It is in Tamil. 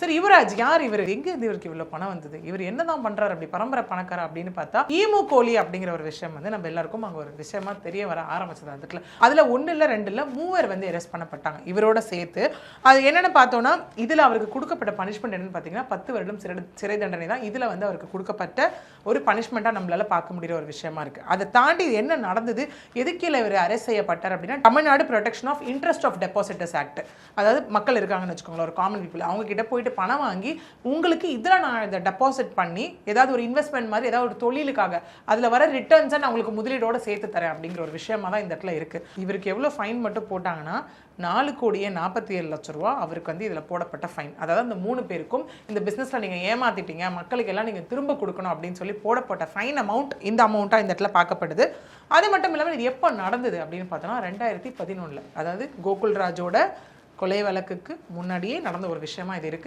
சரி யுவராஜ் யார் இவர்? எங்க இருந்து இவருக்கு இவ்வளவு பணம் வந்தது? இவர் என்னதான் பண்றாரு அப்படி? பரம்பரை பணக்காரர் அப்படின்னு பார்த்தா ஈமு கோழி அப்படிங்கிற ஒரு விஷயம் வந்து நம்ம எல்லாருக்கும் அங்க ஒரு விஷயமா தெரிய வர ஆரம்பிச்சது அந்த அதில் அதுல ஒண்ணு இல்ல ரெண்டு இல்ல மூவர் வந்து அரெஸ்ட் பண்ணப்பட்டாங்க. இவரோட சேர்த்து. அது என்னன்னு பார்த்தோம்னா இதுல அவருக்கு கொடுக்கப்பட்ட பனிஷ்மெண்ட் என்னன்னு பார்த்தீங்கன்னா பத்து வருடம் சிறை சிறை தண்டனை தான் இதுல வந்து அவருக்கு கொடுக்கப்பட்ட ஒரு பனிஷ்மெண்ட்டாக நம்மளால பார்க்க முடியிற ஒரு விஷயமா இருக்கு. அதை தாண்டி என்ன நடந்தது? எதுக்கில் இவர் அரெஸ்ட் செய்யப்பட்டார் அப்படின்னா Tamil Nadu protection of interest of depositors act அதாவது மக்கள் இருக்காங்கன்னு வச்சுக்கோங்களேன் ஒரு காமன் பீப்புள் அவங்க கிட்ட போயிட்டு பணம் வாங்கி உங்களுக்கு இதில் நான் இதை டெபாசிட் பண்ணி ஏதாவது ஒரு இன்வெஸ்ட்மெண்ட் மாதிரி ஏதாவது ஒரு தொழிலுக்காக அதில் வர ரிட்டர்ன்ஸை நான் உங்களுக்கு முதலீடோடு சேர்த்து தரேன் அப்படிங்கிற ஒரு விஷயமா தான் இந்த இடத்துல இருக்கு. இவருக்கு எவ்வளோ ஃபைன் மட்டும் போட்டாங்கன்னா நாலு கோடியே நாற்பத்தி ஏழு லட்ச ரூபா அவருக்கு வந்து இதில் போடப்பட்ட ஃபைன் அதாவது அந்த மூணு பேருக்கும் இந்த பிஸ்னஸில் நீங்கள் ஏமாத்திட்டீங்க மக்களுக்கு எல்லாம் நீங்கள் திரும்ப கொடுக்கணும் அப்படின்னு சொல்லி போடப்பட்ட ஃபைன் அமௌண்ட் இந்த அமௌண்ட்டாக இந்த இடத்துல பார்க்கப்படுது. அது மட்டும் இல்லாமல் இது எப்போ நடந்தது அப்படின்னு பார்த்தோன்னா ரெண்டாயிரத்தி பதினொன்றில் அதாவது கோகுல்ராஜோட கொலை வழக்குக்கு முன்னாடியே நடந்த ஒரு விஷயமா இது இருக்கு.